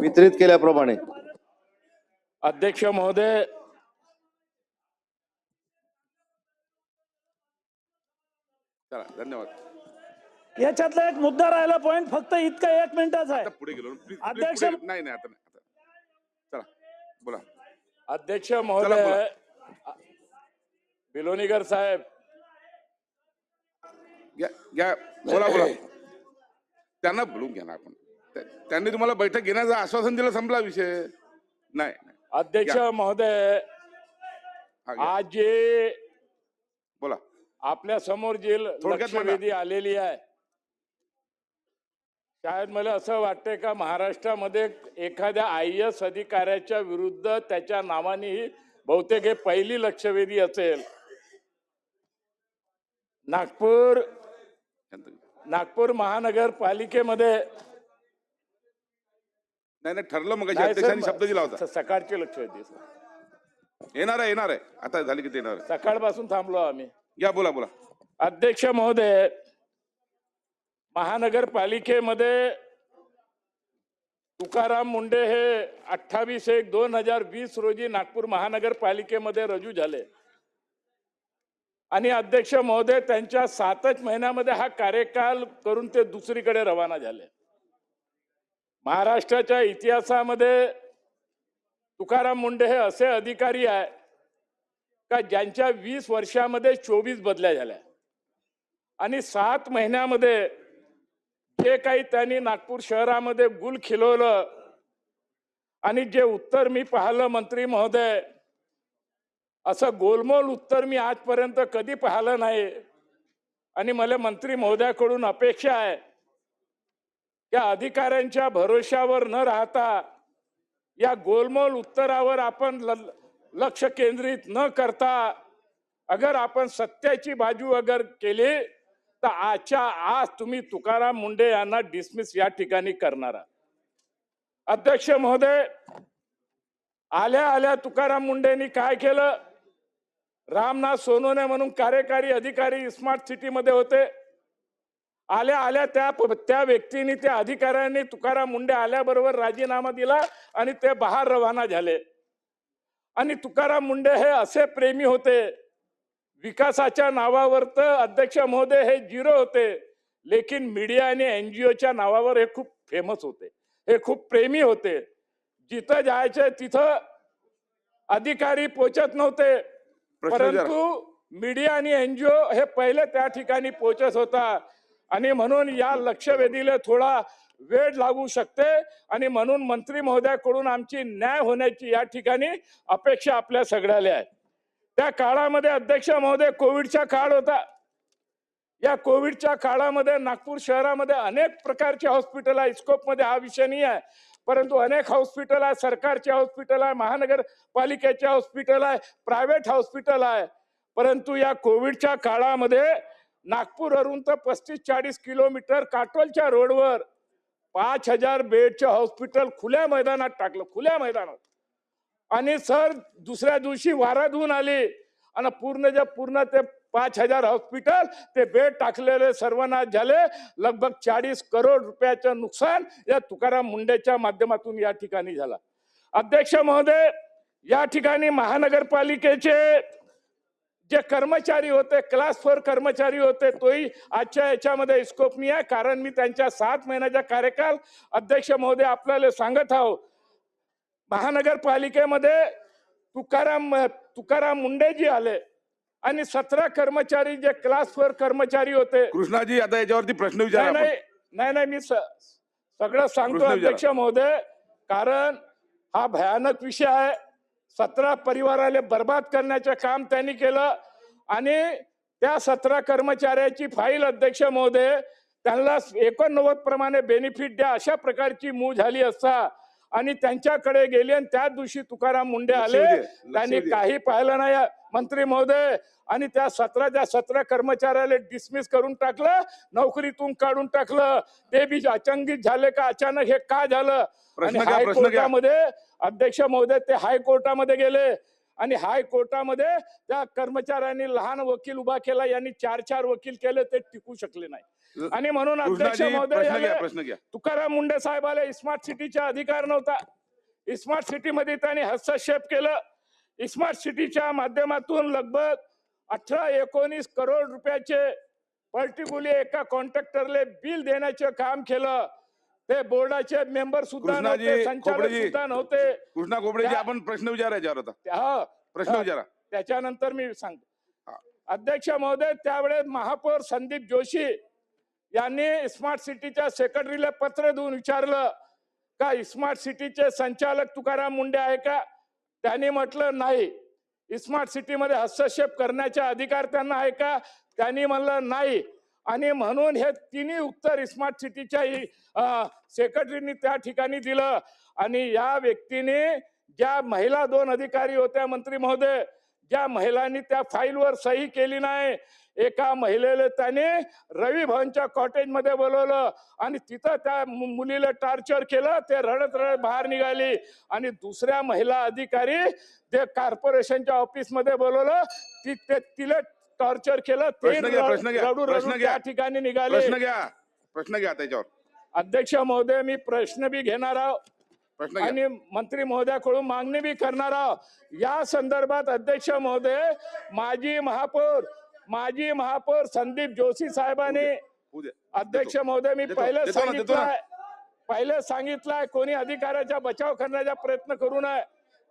वितरित केल्याप्रमाणे. अध्यक्ष महोदय चला धन्यवाद. याच्यातला एक मुद्दा राहिला पॉइंट फक्त इतका एक मिनिटाचा आहे. पुढे गेलो अध्यक्ष- नाही नाही आता नाही आता चला बोला. अध्यक्ष महोदय बिलोनीकर साहेब. घ्या घ्या बोला बोला. त्यांना बोलून घ्या ना आपण. त्यांनी तुम्हाला बैठक घेण्याचं आश्वासन दिलं संपला विषय नाही. अध्यक्ष. महोदय. आज जे बोला आपल्यासमोर जी लक्षवेधी आलेली आहे शायद मला असं वाटतंय का महाराष्ट्रामध्ये एखाद्या आय एस अधिकाऱ्याच्या विरुद्ध त्याच्या नावाने ही बहुतेक हे पहिली लक्षवेधी असेल नागपूर. नागपूर महानगरपालिकेमध्ये नाही नाही ठरलं मग नाही, सर, अध्यक्षांनी शब्द दिला होता. स- सकाळची लक्षवेधी सर. येणार आहे येणार आहे. आता झाली किती येणार आहे? सकाळपासून थांबलो आम्ही. घ्या बोला बोला. अध्यक्ष महोदय महानगरपालिकेमध्ये तुकाराम मुंडे हे अठ्ठावीस एक दोन हजार वीस रोजी नागपूर महानगरपालिकेमध्ये रुजू झाले. आणि अध्यक्ष महोदय त्यांच्या सातच महिन्यामध्ये हा कार्यकाल करून ते दुसरीकडे रवाना झाले. महाराष्ट्राच्या इतिहासामध्ये तुकाराम मुंडे हे असे अधिकारी आहे का ज्यांच्या वीस वर्षामध्ये चोवीस बदल्या झाल्या. आणि सात महिन्यामध्ये जे काही त्यांनी नागपूर शहरामध्ये गुल खिलवलं आणि जे उत्तर मी पाहिलं मंत्री महोदय असं गोलमोल उत्तर मी आजपर्यंत कधी पाहिलं नाही. आणि मला मंत्री महोदयाकडून अपेक्षा आहे या अधिकाऱ्यांच्या भरोश्यावर न राहता या गोलमोल उत्तरावर आपण ल- लक्ष केंद्रित न करता अगर आपण सत्याची बाजू अगर केली तर आजच्या आज तुम्ही तुकाराम मुंडे यांना डिसमिस या ठिकाणी करणार अध्यक्ष महोदय आल्या आल्या तुकाराम मुंडेंनी काय केलं? रामनाथ सोनोने म्हणून कार्यकारी अधिकारी स्मार्ट सिटीमध्ये होते. आल्या आल्या त्या त्या व्यक्तीने त्या अधिकाऱ्यांनी तुकाराम मुंडे आल्याबरोबर राजीनामा दिला आणि ते बाहेर रवाना झाले. आणि तुकाराम मुंडे हे असे प्रेमी होते. विकासाच्या नावावर तर अध्यक्ष महोदय हे झिरो होते. लेकिन मीडिया आणि एनजीओच्या नावावर हे खूप फेमस होते. हे खूप प्रेमी होते. जिथं जायचे तिथं अधिकारी पोचत नव्हते. परंतु मीडिया आणि एनजीओ हे पहिले त्या ठिकाणी पोचत होता. आणि म्हणून या लक्षवेधीला थोडा वेळ लागू शकते. आणि म्हणून मंत्री महोदयाकडून आमची न्याय होण्याची या ठिकाणी अपेक्षा आपल्या सगळ्याला आहे. त्या काळामध्ये अध्यक्ष महोदय कोविडचा काळ होता. या कोविडच्या काळामध्ये नागपूर शहरामध्ये अनेक प्रकारचे हॉस्पिटल आहे. स्कोपमध्ये हा विषय नाही आहे. परंतु अनेक हॉस्पिटल आहे. सरकारचे हॉस्पिटल आहे. महानगरपालिकेचे हॉस्पिटल आहे. प्रायव्हेट हॉस्पिटल आहे. परंतु या कोविडच्या काळामध्ये नागपूरवरून तर पस्तीस चाळीस किलोमीटर काटोलच्या रोडवर पाच हजार बेडचे हॉस्पिटल खुल्या मैदानात टाकलं खुल्या मैदानात. आणि सर दुसऱ्या दिवशी वारा धुवून आली आणि पूर्ण जे पूर्ण ते पाच हजार हॉस्पिटल ते बेड टाकलेले सर्वनाश झाले. लगभग चाळीस करोड रुपयाचं नुकसान या तुकाराम मुंडेच्या माध्यमातून या ठिकाणी झाला. अध्यक्ष महोदय या ठिकाणी महानगरपालिकेचे जे कर्मचारी होते क्लास फोर कर्मचारी होते तोही आजच्या याच्यामध्ये स्कोप नाही आहे कारण मी त्यांच्या सात महिन्याचा कार्यकाल अध्यक्ष महोदय आपल्याला सांगत आहो महानगरपालिकेमध्ये तुकाराम तुकाराम मुंडेजी आले आणि सतरा कर्मचारी जे क्लास फोर कर्मचारी होते कृष्णाजी आता याच्यावरती प्रश्न विचारा नाही. नाही नाही मी सगळं सांगतो. अध्यक्ष महोदय कारण हा भयानक विषय आहे सतरा परिवाराला बर्बाद करण्याचं काम त्यांनी केलं. आणि त्या सतरा कर्मचाऱ्याची फाईल अध्यक्ष महोदय त्यांना एकोणनव्वद प्रमाणे बेनिफिट द्या अशा प्रकारची मूव झाली असता. आणि त्यांच्याकडे गेले आणि त्या दिवशी तुकाराम मुंडे आले. त्यांनी. काही पाहिलं नाही. मंत्री महोदय आणि त्या सतरा त्या सतरा कर्मचाऱ्याला डिसमिस करून टाकलं नोकरीतून काढून टाकलं. ते बी अचंगित झाले का अचानक हे का झालं? आणि. हायकोर्टामध्ये अध्यक्ष महोदय ते हायकोर्टामध्ये गेले. आणि हायकोर्टामध्ये त्या कर्मचाऱ्यांनी लहान वकील उभा केला यांनी चार चार वकील केले ते टिकू शकले नाही. आणि म्हणून अध्यक्ष महोदय तुकाराम मुंडे साहेबाला स्मार्ट सिटीचा अधिकार नव्हता. स्मार्ट सिटीमध्ये त्यांनी हस्तक्षेप केलं. स्मार्ट सिटीच्या माध्यमातून लगभग अठरा एकोणीस करोड रुपयाचे पर्टिक्युलर एका कॉन्ट्रॅक्टरले बिल देण्याचे काम केलं. ते बोर्डाचे मेंबर सुद्धा नव्हते संचालक. सुद्धा नव्हते. कृष्णा त्या- आपण प्रश्न विचारा याच्यावर आता. हा. प्रश्न. विचारा. त्याच्यानंतर मी सांगतो. अध्यक्ष महोदय त्यावेळेस महापौर संदीप जोशी यांनी स्मार्ट सिटीच्या सेक्रेटरीला पत्र देऊन विचारलं का स्मार्ट सिटीचे संचालक तुकाराम मुंडे आहे का? त्यांनी म्हटलं नाही. स्मार्ट सिटीमध्ये हस्तक्षेप करण्याचा अधिकार त्यांना आहे का? त्यांनी म्हणलं नाही. आणि म्हणून हे तिन्ही उत्तर स्मार्ट सिटीच्या सेक्रेटरीनी त्या ठिकाणी दिलं. आणि या व्यक्तीने ज्या महिला दोन अधिकारी होत्या मंत्री महोदय ज्या महिलांनी त्या फाईलवर सही केली नाही एका महिलेला त्याने रवी भवनच्या कॉटेजमध्ये बोलवलं आणि तिथं त्या मु- मुलीला टॉर्चर केलं ते रडत रडत बाहेर निघाली. आणि दुसऱ्या महिला अधिकारी ते कॉर्पोरेशनच्या ऑफिसमध्ये बोलवलं ती ते तिला टॉर्चर केलं ते प्रश्न घ्या, प्रश्न घ्या, रडू रडू. त्या ठिकाणी निघाले. प्रश्न घ्या प्रश्न घ्या त्याच्यावर. अध्यक्ष महोदय मी प्रश्न बी घेणार आहोत आणि मंत्री महोदयाकडून मागणी बी करणार आहोत या संदर्भात अध्यक्ष महोदय माजी महापौर माजी महापौर संदीप जोशी साहेबांनी अध्यक्ष महोदय मी पहिले. सांगितलंय पहिले सांगितलंय कोणी अधिकाराचा बचाव करण्याचा प्रयत्न करू नये.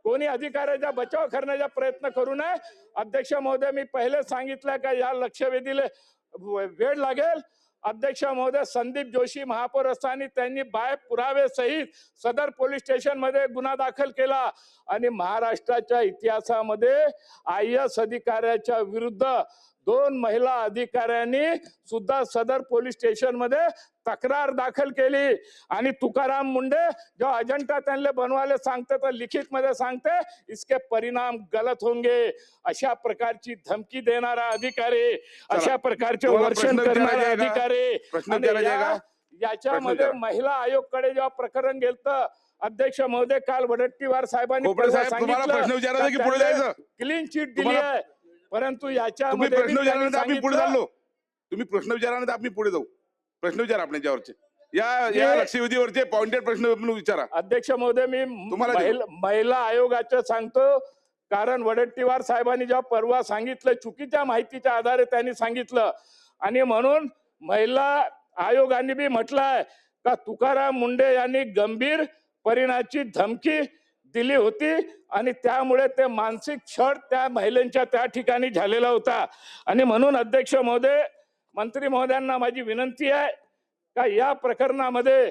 कोणी अधिकाराचा बचाव करण्याचा प्रयत्न करू नये. अध्यक्ष महोदय मी पहिले सांगितलं का या लक्षवेधीला वेळ लागेल. अध्यक्ष महोदय संदीप जोशी महापौर असताना त्यांनी बाय पुरावे सहित सदर पोलीस स्टेशनमध्ये गुन्हा दाखल केला. आणि महाराष्ट्राच्या इतिहासामध्ये आय एस अधिकाऱ्याच्या विरुद्ध दोन महिला अधिकाऱ्यांनी सुद्धा सदर पोलीस स्टेशनमध्ये तक्रार दाखल केली आणि तुकाराम मुंडे जो अजंटा त्यांना बनवायला सांगते तर लिखित मध्ये सांगते इसके परिणाम गलत होंगे अशा प्रकारची धमकी देणारा अधिकारी अशा प्रकारचे वर्षण करणारे? अधिकारी? याच्यामध्ये. महिला आयोगकडे जेव्हा प्रकरण गेलत अध्यक्ष महोदय काल वडट्टीवार साहेबांनी खोपडे साहेब, तुम्हाला प्रश्न विचारायचा की पुढे जायचं? क्लीन चिट दिली आहे परंतु तुम्ही याच्यामध्ये प्रश्न विचारल्यानंतर आम्ही पुढे चाललो. तुम्ही प्रश्न विचारल्यानंतर आम्ही पुढे जाऊ. प्रश्न विचारा आपण याच्यावरचे. या या लक्षवेधीवरचे पॉइंटेड प्रश्न विचारा. अध्यक्ष महोदय मी तुम्हाला महिला महिला आयोगाचं सांगतो. कारण वडट्टीवार साहेबांनी जेव्हा परवा सांगितलं चुकीच्या माहितीच्या आधारे त्यांनी सांगितलं. आणि म्हणून महिला आयोगाने बी म्हटलंय का तुकाराम मुंडे यांनी गंभीर परिणाची धमकी दिली होती आणि त्यामुळे ते मानसिक छळ त्या महिलांच्या त्या ठिकाणी झालेला होता. आणि म्हणून अध्यक्ष महोदय मंत्री महोदयांना माझी विनंती आहे का या प्रकरणामध्ये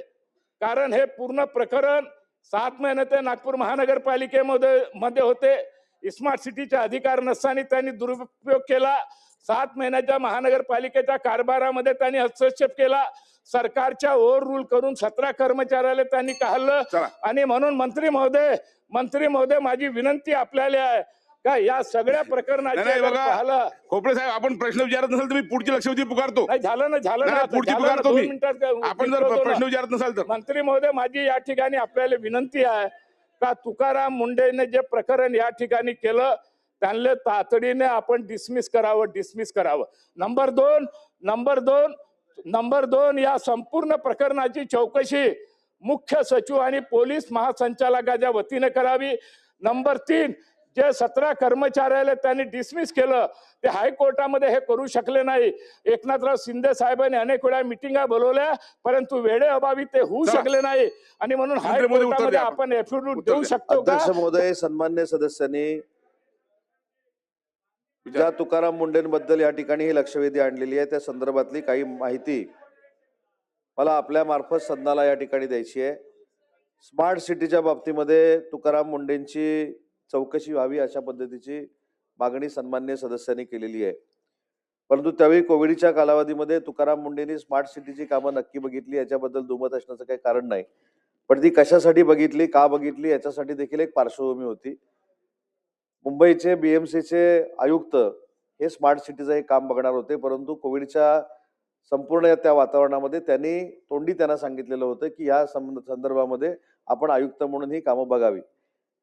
कारण हे पूर्ण प्रकरण सात महिने ते नागपूर महानगरपालिकेमध्ये मध्ये होते. स्मार्ट सिटीचे अधिकार नसताना त्यांनी दुरुपयोग केला. सात महिन्याच्या महानगरपालिकेच्या कारभारामध्ये त्यांनी हस्तक्षेप केला. सरकारच्या ओव्हर रूल करून सतरा कर्मचाऱ्याला त्यांनी काढलं. आणि म्हणून मंत्री महोदय मंत्री महोदय माझी विनंती आपल्याला आहे. का या सगळ्या. पाहिलं खोपडे साहेब आपण प्रश्न विचारत नसाल तर मी पुढची लक्षवेधी पुकारतो. नाही झालं ना झालं ना पुढची पुकारतो आपण जर. प्रश्न विचारत नसाल तर. मंत्री महोदय माझी या ठिकाणी आपल्याला विनंती आहे. का तुकाराम मुंडेने जे प्रकरण या ठिकाणी केलं त्यांना तातडीने आपण डिसमिस करावं डिसमिस करावं. नंबर दोन नंबर दोन नंबर दोन या संपूर्ण प्रकरणाची चौकशी मुख्य सचिव आणि पोलीस महासंचालकाच्या वतीने करावी नंबर तीन जे सतरा कर्मचाऱ्याला त्यांनी डिसमिस केलं ते हायकोर्टामध्ये हे करू शकले नाही एकनाथराव शिंदे साहेबांनी अनेक वेळा मिटिंगा बोलवल्या परंतु वेळे अभावी ते होऊ. शकले नाही आणि म्हणून हायकोर्टामध्ये आपण. एफिडेव्हिट देऊ. शकतो का अध्यक्ष महोदय सन्मान्य सदस्यांनी ज्या तुकाराम मुंडेंबद्दल या ठिकाणी ही लक्षवेधी आणलेली आहे त्या संदर्भातली काही माहिती मला आपल्या मार्फत सदनाला या ठिकाणी द्यायची आहे. स्मार्ट सिटीच्या बाबतीमध्ये तुकाराम मुंडेंची चौकशी व्हावी अशा पद्धतीची मागणी सन्मान्य सदस्यांनी केलेली आहे. परंतु त्यावेळी कोविडच्या कालावधीमध्ये तुकाराम मुंडेंनी स्मार्ट सिटीची कामं नक्की बघितली याच्याबद्दल दुमत असण्याचं काही कारण नाही. पण ती कशासाठी बघितली का बघितली याच्यासाठी देखील एक पार्श्वभूमी होती. मुंबईचे बीएमसीचे आयुक्त हे स्मार्ट सिटीचं हे काम बघणार होते परंतु कोविडच्या संपूर्ण त्या वातावरणामध्ये त्यांनी तोंडी त्यांना सांगितलेलं होतं की या संदर्भामध्ये आपण आयुक्त म्हणून ही कामं बघावी.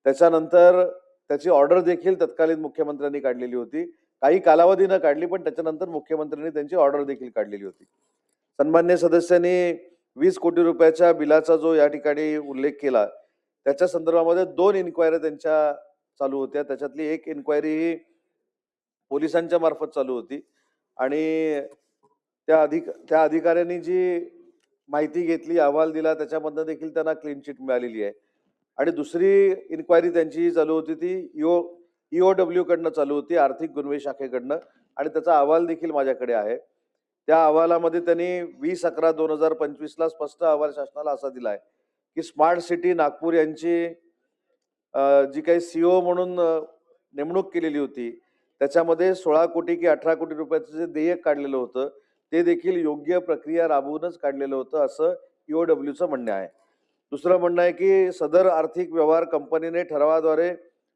त्याच्यानंतर त्याची ऑर्डर देखील तत्कालीन मुख्यमंत्र्यांनी काढलेली होती. काही कालावधीनं काढली पण त्याच्यानंतर मुख्यमंत्र्यांनी त्यांची ऑर्डर देखील काढलेली होती. सन्मान्य सदस्यांनी वीस कोटी रुपयाच्या बिलाचा जो या ठिकाणी उल्लेख केला त्याच्या संदर्भामध्ये दोन इन्क्वायऱ्या त्यांच्या चालू होत्या. त्याच्यातली एक इन्क्वायरी ही पोलिसांच्या मार्फत चालू होती. आणि त्या अधिक त्या अधिकाऱ्यांनी जी माहिती घेतली अहवाल दिला त्याच्यामधनं देखील त्यांना क्लीन चिट मिळालेली आहे. आणि दुसरी इन्क्वायरी त्यांची चालू होती ती इओ ईओ डब्ल्यू कडनं चालू होती आर्थिक गुन्हे शाखेकडनं. आणि त्याचा अहवाल देखील माझ्याकडे आहे. त्या अहवालामध्ये त्यांनी वीस अकरा दोन हजार पंचवीसला स्पष्ट अहवाल शासनाला असा दिला आहे की स्मार्ट सिटी नागपूर यांची जी काही सीओ म्हणून नेमणूक केलेली होती त्याच्यामध्ये सोळा कोटी की अठरा कोटी रुपयाचं जे देयक काढलेलं होतं ते देखील योग्य प्रक्रिया राबवूनच काढलेलं होतं असं ईओडब्ल्यूचं म्हणणं आहे. दुसरं म्हणणं आहे की सदर आर्थिक व्यवहार कंपनीने ठरावाद्वारे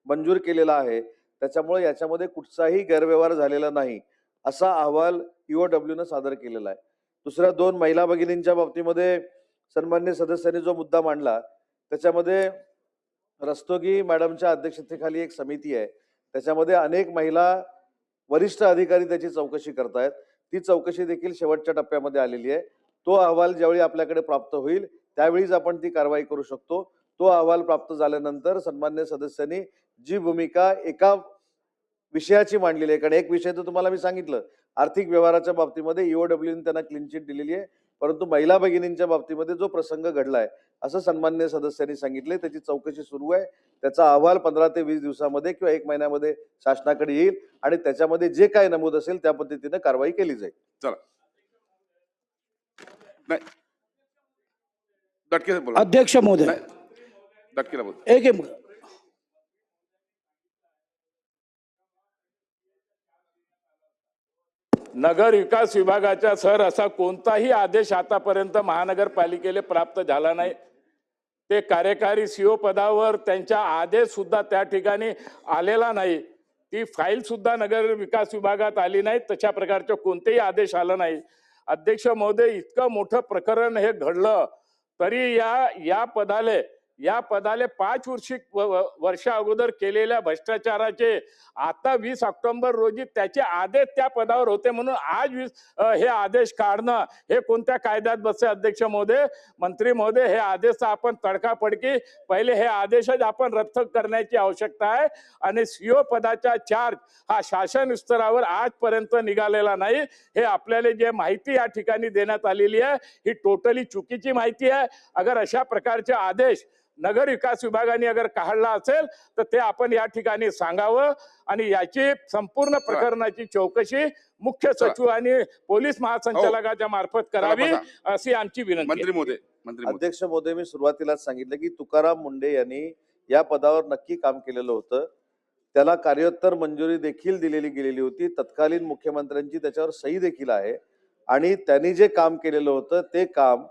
मंजूर केलेला आहे त्याच्यामुळे याच्यामध्ये कुठचाही गैरव्यवहार झालेला नाही असा अहवाल ईओडब्ल्यूनं सादर केलेला आहे. दुसऱ्या दोन महिला भगिनींच्या बाबतीमध्ये सन्मान्य सदस्यांनी जो मुद्दा मांडला त्याच्यामध्ये रस्तोगी मॅडमच्या अध्यक्षतेखाली एक समिती आहे. त्याच्यामध्ये अनेक महिला वरिष्ठ अधिकारी त्याची चौकशी करतायत. ती चौकशी देखील शेवटच्या टप्प्यामध्ये आलेली आहे. तो अहवाल ज्यावेळी आपल्याकडे प्राप्त होईल त्यावेळीच आपण ती कारवाई करू शकतो. तो अहवाल प्राप्त झाल्यानंतर सन्मान्य सदस्यांनी जी भूमिका एका विषयाची मांडलेली आहे. कारण एक विषय तर तुम्हाला मी सांगितलं आर्थिक व्यवहाराच्या बाबतीमध्ये ईओडब्ल्यूने त्यांना क्लीन चिट दिलेली आहे. परंतु महिला भगिनींच्या बाबतीमध्ये जो प्रसंग घडलाय असं सन्मान्य सदस्यांनी सांगितले त्याची चौकशी सुरू आहे. त्याचा अहवाल पंधरा ते वीस दिवसामध्ये किंवा एक महिन्यामध्ये शासनाकडे येईल आणि त्याच्यामध्ये जे काय नमूद असेल त्या पद्धतीने कारवाई केली जाईल. चला. नाही. अध्यक्ष महोदय. एक नगर विकास विभागाच्या सर असा कोणताही आदेश आतापर्यंत महानगरपालिकेला प्राप्त झाला नाही. ते कार्यकारी सीओ पदावर त्यांच्या आदेश सुद्धा त्या ठिकाणी आलेला नाही. ती फाईल सुद्धा नगर विकास विभागात आली नाही तशा प्रकारचे कोणतेही आदेश आला नाही. अध्यक्ष महोदय इतकं मोठं प्रकरण हे घडलं तरी या या पदाले या पदाले पाच वर्षी वर्ष वर्षा अगोदर केलेल्या भ्रष्टाचाराचे आता वीस ऑक्टोबर रोजी त्याचे आदेश त्या पदावर होते म्हणून आज वीस हे आदेश काढणं हे कोणत्या कायद्यात बसते अध्यक्ष महोदय? मंत्री महोदय हे आदेश आपण तडकाफडकी पहिले हे आदेशच आपण रद्द करण्याची आवश्यकता आहे. आणि सीओ पदाचा चार्ज हा शासन स्तरावर आजपर्यंत निघालेला नाही. हे आपल्याला जे माहिती या ठिकाणी देण्यात आलेली आहे ही टोटली चुकीची माहिती आहे. अगर अशा प्रकारचे आदेश नगर विकास विभागाने अगर काढला असेल तर ते आपण या ठिकाणी सांगावं. आणि याची संपूर्ण प्रकरणाची चौकशी मुख्य. सचिव आणि पोलीस महासंचालकाच्या मार्फत करावी. अशी आमची विनंती मोदय अध्यक्ष महोदय मी सुरुवातीलाच सांगितलं की तुकाराम मुंडे यांनी या पदावर नक्की काम केलेलं होतं. त्याला कार्योत्तर मंजुरी देखील दिलेली गेलेली होती. तत्कालीन मुख्यमंत्र्यांची त्याच्यावर सही देखील आहे. आणि त्यांनी जे काम केलेलं होतं ते काम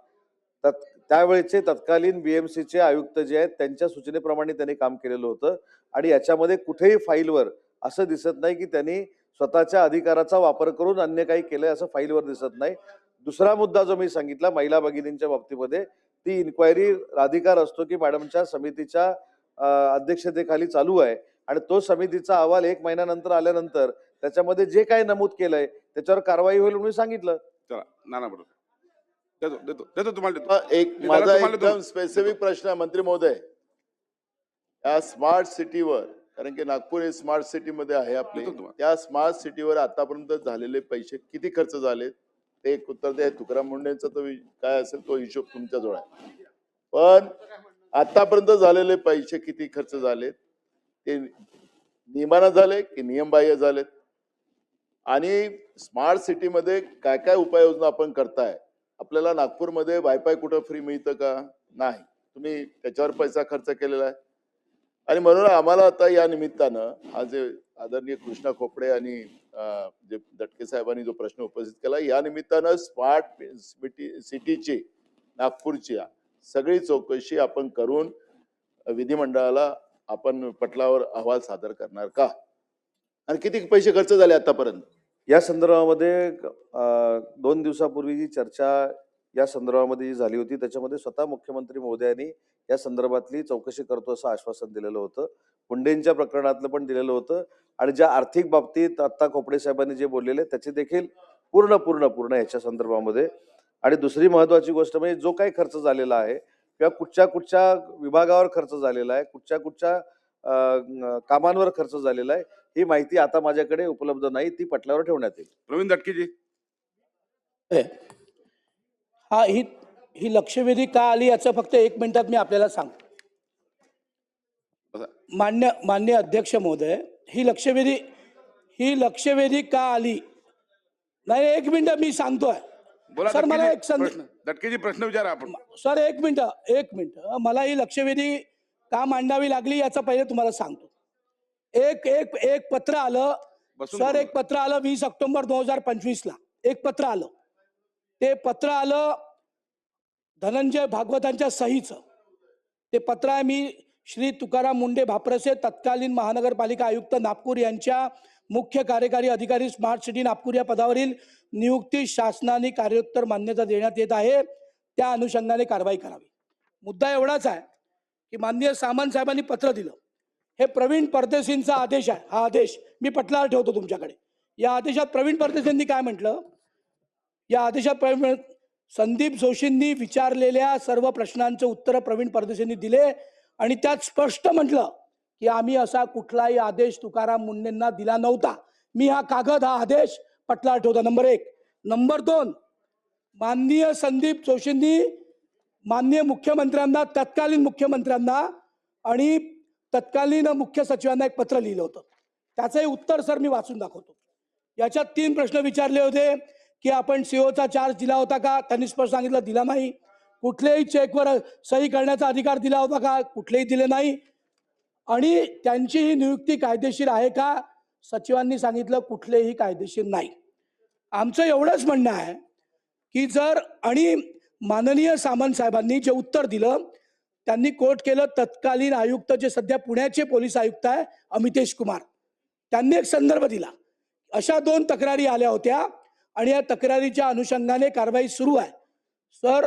तत् त्यावेळेचे तत्कालीन बीएमसीचे आयुक्त जे आहेत त्यांच्या सूचनेप्रमाणे त्यांनी काम केलेलं होतं. आणि याच्यामध्ये कुठेही फाईलवर असं दिसत नाही की त्यांनी स्वतःच्या अधिकाराचा वापर करून अन्य काही केलंय असं फाईलवर दिसत नाही. दुसरा मुद्दा जो मी सांगितला महिला भगिनींच्या बाबतीमध्ये ती इन्क्वायरी राधिकार असतो की मॅडमच्या समितीच्या अध्यक्षतेखाली चालू आहे. आणि तो समितीचा अहवाल एक महिन्यानंतर आल्यानंतर त्याच्यामध्ये जे काय नमूद केलंय त्याच्यावर कारवाई होईल म्हणून सांगितलं. चला नाना बरोबर. देतो देतो देतो तुम्हाला देतो. एक मी माझा तुम्हाला एकदम स्पेसिफिक प्रश्न आहे मंत्री महोदय. या स्मार्ट सिटीवर कारण की नागपूर हे स्मार्ट सिटी मध्ये आहे आपले. देतो तुम्हाला. त्या स्मार्ट सिटीवर आतापर्यंत झालेले पैसे किती खर्च झाले? ते एक उत्तर द्या. तुकाराम मुंडेंचा तो वि- काय असेल तो हिशोब तुमच्याजवळ आहे पण आतापर्यंत झालेले पैसे किती खर्च झाले ते नियमानं झाले की नियमबाह्य झालेत? आणि स्मार्ट सिटीमध्ये काय काय उपाययोजना आपण करताय? आपल्याला नागपूरमध्ये वायफाय कुठं फ्री मिळतं का? नाही. तुम्ही त्याच्यावर पैसा खर्च केलेला आहे. आणि म्हणून आम्हाला आता या निमित्तानं हा जे आदरणीय कृष्णा खोपडे आणि जे दटके साहेबांनी जो प्रश्न उपस्थित केला या निमित्तानं स्मार्ट सिटी सिटीची नागपूरची सगळी चौकशी आपण करून विधिमंडळाला आपण पटलावर अहवाल सादर करणार का? आणि किती पैसे खर्च झाले आतापर्यंत? या संदर्भामध्ये दोन दिवसापूर्वी जी चर्चा या संदर्भामध्ये जी झाली होती त्याच्यामध्ये स्वतः मुख्यमंत्री मोदयांनी या संदर्भातली चौकशी करतो असं आश्वासन दिलेलं होतं. मुंडेंच्या प्रकरणातलं पण दिलेलं होतं. आणि ज्या आर्थिक बाबतीत आत्ता खोपडे साहेबांनी जे बोललेले त्याचे देखील पूर्ण पूर्ण पूर्ण याच्या संदर्भामध्ये. आणि दुसरी महत्वाची गोष्ट म्हणजे जो काही खर्च झालेला आहे किंवा कुठच्या कुठच्या विभागावर खर्च झालेला आहे कुठच्या कुठच्या कामांवर खर्च झालेला आहे. ही माहिती आता माझ्याकडे उपलब्ध नाही ती पटल्यावर ठेवण्यात येईल. प्रवीण दटकेजी. हा ही ही लक्षवेधी का आली याचं फक्त एक मिनिटात मी आपल्याला सांगतो. बसा. मान्य मान्य अध्यक्ष महोदय ही लक्षवेधी ही लक्षवेधी का आली? नाही एक मिनिट मी सांगतोय. सर मला एक संधी प्रश्न विचारा आपण. सर एक मिनिट एक मिनिट. मला ही लक्षवेधी का मांडावी लागली याचं पहिले तुम्हाला सांगतो. एक एक एक पत्र आलं. सर. एक पत्र आलं वीस ऑक्टोबर दोन हजार पंचवीस ला एक पत्र आलं. ते पत्र आलं धनंजय भागवतांच्या सहीचं. ते पत्र आहे मी श्री तुकाराम मुंडे भाप्रसे तत्कालीन महानगरपालिका आयुक्त नागपूर यांच्या मुख्य कार्यकारी अधिकारी स्मार्ट सिटी नागपूर या पदावरील नियुक्ती शासनाने कार्योत्तर मान्यता देण्यात येत आहे. त्या अनुषंगाने कारवाई करावी. मुद्दा एवढाच आहे. की माननीय सामंत साहेबांनी पत्र दिलं. हे प्रवीण परदेशींचा आदेश आहे. हा आदेश मी पटलावर ठेवतो तुमच्याकडे. या आदेशात प्रवीण परदेशींनी काय म्हटलं? या आदेशात प्रवीण संदीप जोशींनी विचारलेल्या सर्व प्रश्नांचं उत्तर प्रवीण परदेशींनी दिले आणि त्यात स्पष्ट म्हटलं की आम्ही असा कुठलाही आदेश तुकाराम मुंडेंना दिला नव्हता. मी हा कागद हा आदेश पटला ठेवतो. नंबर एक. नंबर दोन. माननीय संदीप जोशींनी माननीय मुख्यमंत्र्यांना तत्कालीन मुख्यमंत्र्यांना आणि तत्कालीन मुख्य सचिवांना एक पत्र लिहिलं होतं. त्याचंही उत्तर सर मी वाचून दाखवतो. याच्यात तीन प्रश्न विचारले होते की आपण सीओचा चार्ज दिला होता का? त्यांनी स्पष्ट सांगितलं दिला नाही. कुठल्याही चेकवर सही करण्याचा अधिकार दिला होता का? कुठलेही दिले नाही. आणि त्यांची ही नियुक्ती कायदेशीर आहे का? सचिवांनी सांगितलं कुठलेही कायदेशीर नाही. आमचं एवढंच म्हणणं आहे की जर आणि माननीय सामंत साहेबांनी जे उत्तर दिलं त्यांनी कोर्ट केलं तत्कालीन आयुक्त जे सध्या पुण्याचे पोलीस आयुक्त आहे अमितेश कुमार. त्यांनी एक संदर्भ दिला. अशा दोन तक्रारी आल्या होत्या आणि या तक्रारीच्या अनुषंगाने कारवाई सुरू आहे. सर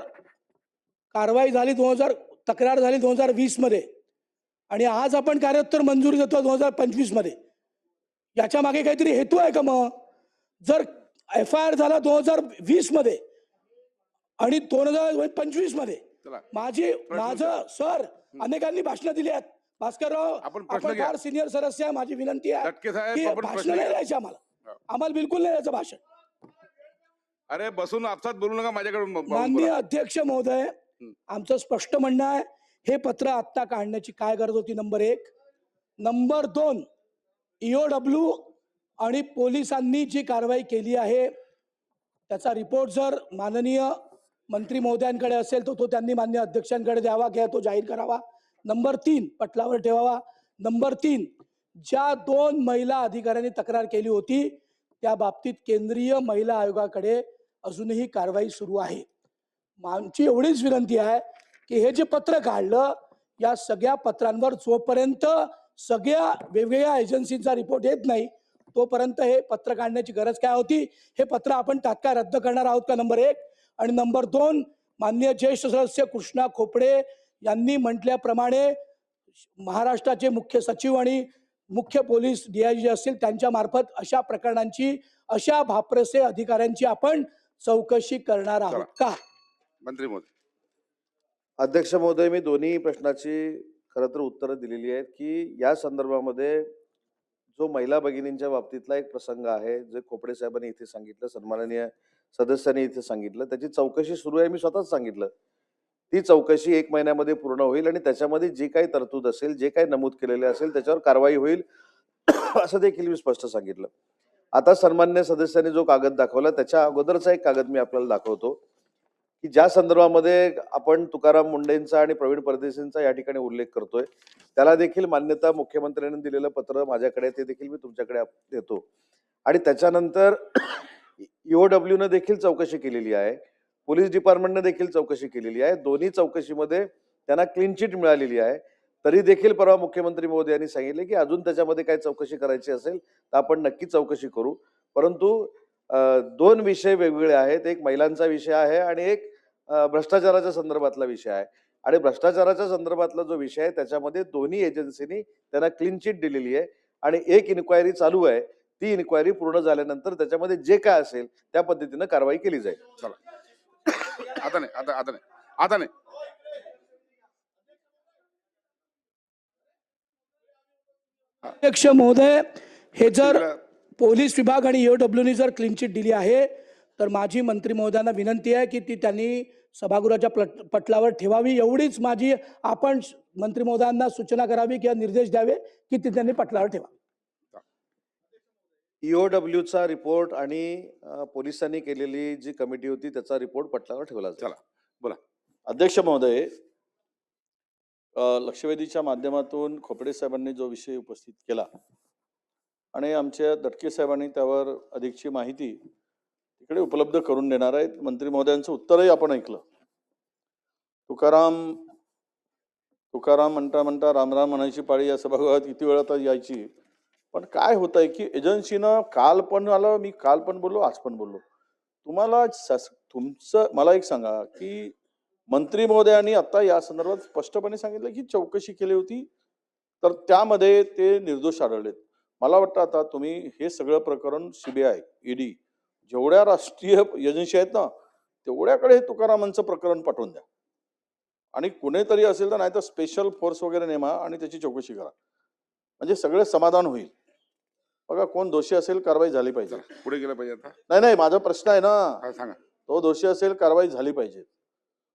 कारवाई झाली दोन हजार तक्रार झाली दोन हजार वीसमध्ये आणि आज आपण कार्योत्तर मंजुरी देतो दोन हजार पंचवीसमध्ये याच्या मागे काहीतरी हेतू आहे का मग? जर एफ आय आर झाला दोन हजार वीसमध्ये आणि दोन हजार पंचवीसमध्ये माझी माझं सर अनेकांनी भाषणं दिली आहेत. भास्करराव आपण सिनियर सदस्य आहे माझी विनंती आहे की भाषण नाही. द्यायचे आम्हाला. हो. आम्हाला बिलकुल नाही द्यायचं भाषण. अरे बसून आपसात बोलू नका माझ्याकडून माननीय. अध्यक्ष महोदय आमचं स्पष्ट म्हणणं आहे हे पत्र आत्ता काढण्याची काय गरज होती? नंबर एक. नंबर दोन ईओडब्ल्यू आणि पोलिसांनी जी कारवाई केली आहे त्याचा रिपोर्ट जर माननीय मंत्री महोदयांकडे असेल तर तो त्यांनी मान्य अध्यक्षांकडे द्यावा किंवा तो जाहीर करावा. नंबर तीन पटलावर ठेवावा. नंबर तीन ज्या दोन महिला अधिकाऱ्यांनी तक्रार केली होती त्या बाबतीत केंद्रीय महिला आयोगाकडे अजूनही कारवाई सुरू आहे. आमची एवढीच विनंती आहे की हे जे पत्र काढलं या सगळ्या पत्रांवर जोपर्यंत सगळ्या वेगवेगळ्या एजन्सींचा रिपोर्ट येत नाही तोपर्यंत हे पत्र काढण्याची गरज काय होती? हे पत्र आपण तात्काळ रद्द करणार आहोत का? नंबर एक. आणि नंबर दोन माननीय ज्येष्ठ सदस्य कृष्णा खोपडे यांनी म्हटल्याप्रमाणे महाराष्ट्राचे मुख्य सचिव आणि मुख्य पोलीस डीआयजी असतील त्यांच्या मार्फत अशा प्रकरणांची अशा भाप्रसे अधिकाऱ्यांची आपण चौकशी करणार आहोत का? मंत्री महोदय अध्यक्ष महोदय मी दोन्ही प्रश्नाची खरं तर उत्तरं दिलेली आहेत की या संदर्भामध्ये जो महिला भगिनींच्या बाबतीतला एक प्रसंग आहे जे खोपडे साहेबांनी इथे सांगितलं सन्माननीय सदस्यांनी इथे सांगितलं. त्याची चौकशी सुरू आहे मी स्वतःच सांगितलं. ती चौकशी एक महिन्यामध्ये पूर्ण होईल आणि त्याच्यामध्ये जे काही तरतूद असेल जे काही नमूद केलेले असेल त्याच्यावर कारवाई होईल असं देखील मी स्पष्ट सांगितलं. आता सन्मान्य सदस्यांनी जो कागद दाखवला त्याच्या अगोदरचा एक कागद मी आपल्याला दाखवतो की ज्या संदर्भामध्ये आपण तुकाराम मुंडेंचा आणि प्रवीण परदेशींचा या ठिकाणी उल्लेख करतोय त्याला देखील मान्यता मुख्यमंत्र्यांनी दिलेलं पत्र माझ्याकडे ते देखील मी तुमच्याकडे देतो. आणि त्याच्यानंतर ईओडब्ल्यू न देखील चौकशी केलेली आहे. पोलीस डिपार्टमेंटनं देखील चौकशी केलेली आहे. दोन्ही चौकशीमध्ये त्यांना क्लीन चिट मिळालेली आहे. तरी देखील परवा मुख्यमंत्री मोदी यांनी सांगितले की अजून त्याच्यामध्ये काय चौकशी करायची असेल तर आपण नक्की चौकशी करू. परंतु दोन विषय वेगवेगळे आहेत. एक महिलांचा विषय आहे आणि एक भ्रष्टाचाराच्या संदर्भातला विषय आहे. आणि भ्रष्टाचाराच्या संदर्भातला जो विषय आहे त्याच्यामध्ये दोन्ही एजन्सीनी त्यांना क्लीन चिट दिलेली आहे. आणि एक इन्क्वायरी चालू आहे. ती इन्क्वायरी पूर्ण झाल्यानंतर त्याच्यामध्ये जे काय असेल त्या पद्धतीनं कारवाई केली जाईल. चला. आता नाही आता आता नाही आता नाही. अध्यक्ष महोदय हे जर पोलीस विभाग आणि ईओडब्ल्यूनी जर क्लीन चिट दिली आहे तर माझी मंत्री महोदयांना विनंती आहे की ती त्यांनी सभागृहाच्या पट पटलावर ठेवावी. एवढीच माझी आपण मंत्री महोदयांना सूचना करावी किंवा निर्देश द्यावे की ती त्यांनी पटलावर ठेवा. ईओडब्ल्यूचा रिपोर्ट आणि अं, पोलिसांनी केलेली जी कमिटी होती त्याचा रिपोर्ट पटलावर ठेवला जाईल. चला अध्यक्ष महोदय अ, लक्षवेधीच्या माध्यमातून खोपडे साहेबांनी जो विषय उपस्थित केला आणि आमच्या दटके साहेबांनी त्यावर अधिकची माहिती तिकडे उपलब्ध करून देणार आहेत. मंत्री महोदयांचं उत्तरही आपण ऐकलं. तुकाराम तुकाराम म्हणता म्हणता रामराम म्हणायची पाळी या सभागृहात किती वेळा तर यायची. पण काय होत आहे की एजन्सीनं काल पण आलं मी काल पण बोललो आज पण बोललो. तुम्हाला तुमचं मला एक सांगा की मंत्री महोदयांनी आता या संदर्भात स्पष्टपणे सांगितलं की चौकशी केली होती तर त्यामध्ये ते निर्दोष आढळलेत. मला वाटतं आता तुम्ही हे सगळं प्रकरण सीबीआय ईडी जेवढ्या राष्ट्रीय एजन्सी आहेत ना तेवढ्याकडे हे तुकारामांचं प्रकरण पाठवून द्या. आणि कुणीतरी असेल तर नाही तर स्पेशल फोर्स वगैरे नेमा आणि त्याची चौकशी करा. म्हणजे सगळं समाधान होईल. बघा कोण दोषी असेल कारवाई झाली पाहिजे. पुढे गेलं पाहिजे आता. नाही नाही माझा प्रश्न आहे ना. हा सांगा? तो दोषी असेल कारवाई झाली पाहिजे.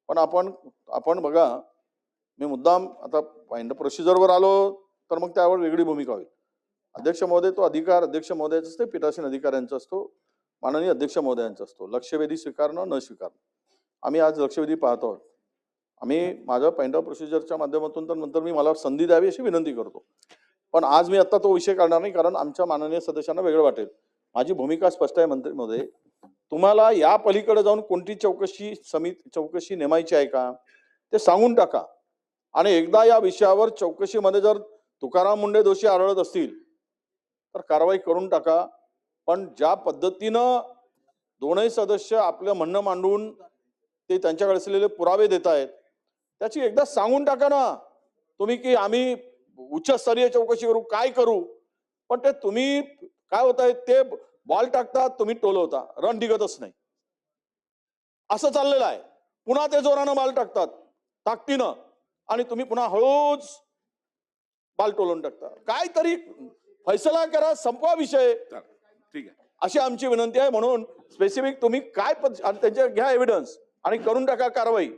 पण आपण आपण बघा मी मुद्दाम आता फाइंड प्रोसिजरवर आलो तर मग त्यावर वेगळी भूमिका होईल. अध्यक्ष महोदय तो अधिकार अध्यक्ष महोदयाचा असतो पीठासीन अधिकाऱ्यांचा असतो माननीय अध्यक्ष महोदयांचा असतो. लक्षवेधी स्वीकारणं न स्वीकारणं. आम्ही आज लक्षवेधी पाहत. आहोत आम्ही माझ्या फाइंड ऑफ प्रोसिजरच्या माध्यमातून तर नंतर मी मला संधी द्यावी अशी विनंती करतो. पण आज मी आता तो विषय काढणार नाही कारण आमच्या माननीय सदस्यांना वेगळं वाटेल. माझी भूमिका स्पष्ट आहे मंत्री महोदय तुम्हाला या पलीकडे जाऊन कोणती चौकशी समिती चौकशी नेमायची आहे का? ते सांगून टाका. आणि एकदा या विषयावर चौकशीमध्ये जर तुकाराम मुंडे दोषी आढळत असतील तर कारवाई करून टाका. पण ज्या पद्धतीनं दोनही सदस्य आपलं म्हणणं मांडून ते त्यांच्याकडे असलेले पुरावे देत आहेत त्याची एकदा सांगून टाका ना. तुम्ही की आम्ही उच्चस्तरीय चौकशी करू काय करू? पण ते तुम्ही काय होत आहे ते बॉल टाकतात तुम्ही टोलवता. रन निघतच नाही. असं चाललेलं आहे. पुन्हा ते जोरानं बॉल टाकतात. ताकदीनं. आणि तुम्ही पुन्हा हळूच बॉल टोलून टाकता. काहीतरी फैसला करा संपवा विषय. ठीक आहे. अशी आमची विनंती आहे. म्हणून स्पेसिफिक तुम्ही काय पद आणि त्यांचे घ्या एव्हिडन्स आणि करून टाका कारवाई.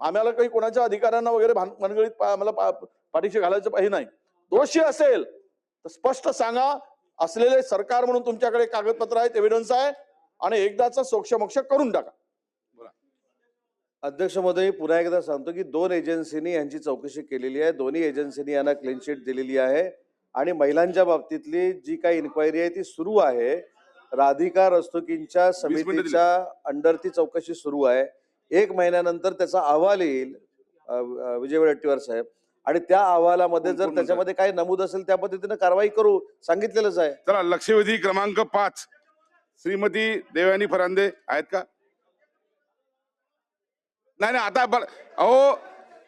आम्हाला काही कोणाच्या अधिकाऱ्यांना वगैरे भानगडीत पा- आम्हाला पाठीशी घालायचं पाहिजे नाही. दोषी असेल तर स्पष्ट सांगा असलेले सरकार म्हणून तुमच्याकडे कागदपत्र आहेत एव्हिडन्स आहे आणि एकदाचा सोक्षमोक्ष करून टाका. अध्यक्ष महोदय पुन्हा एकदा सांगतो की दोन एजन्सीनी यांची चौकशी केलेली आहे. दोन्ही एजन्सीनी यांना क्लीन शीट दिलेली आहे. आणि महिलांच्या बाबतीतली जी काही इन्क्वायरी आहे ती सुरू आहे. राधिका रस्तोकींच्या. समितीच्या अंडर ती चौकशी सुरू आहे. एक महिन्यानंतर त्याचा अहवाल येईल विजय वडेट्टीवार साहेब. आणि त्या अहवालामध्ये जर त्याच्यामध्ये काही नमूद असेल त्या पद्धतीनं कारवाई करू सांगितलेलंच आहे. चला लक्षवेधी क्रमांक पाच. श्रीमती देवयानी फरांदे आहेत का? नाही नाही आता अहो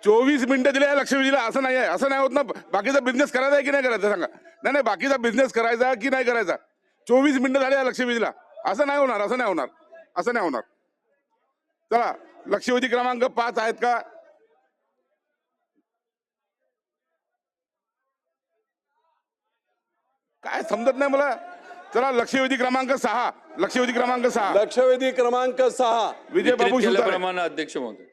चोवीस मिनिटं दिले लक्षवेधीला. असं नाही आहे. असं नाही होत ना. बाकीचा बिझनेस करायचा आहे की नाही करायचा? सांगा. नाही नाही बाकीचा बिझनेस करायचा की नाही करायचा? चोवीस मिनिटं झाले या लक्षवेधीला. असं नाही होणार असं नाही होणार. असं नाही होणार. चला लक्षवेधी क्रमांक पाच आहेत का? काय समजत नाही मला? चला लक्षवेधी क्रमांक सहा लक्षवेधी क्रमांक सहा. लक्षवेधी क्रमांक सहा. विजय बाबू शिवतारे केल्याप्रमाणे अध्यक्ष महोदय.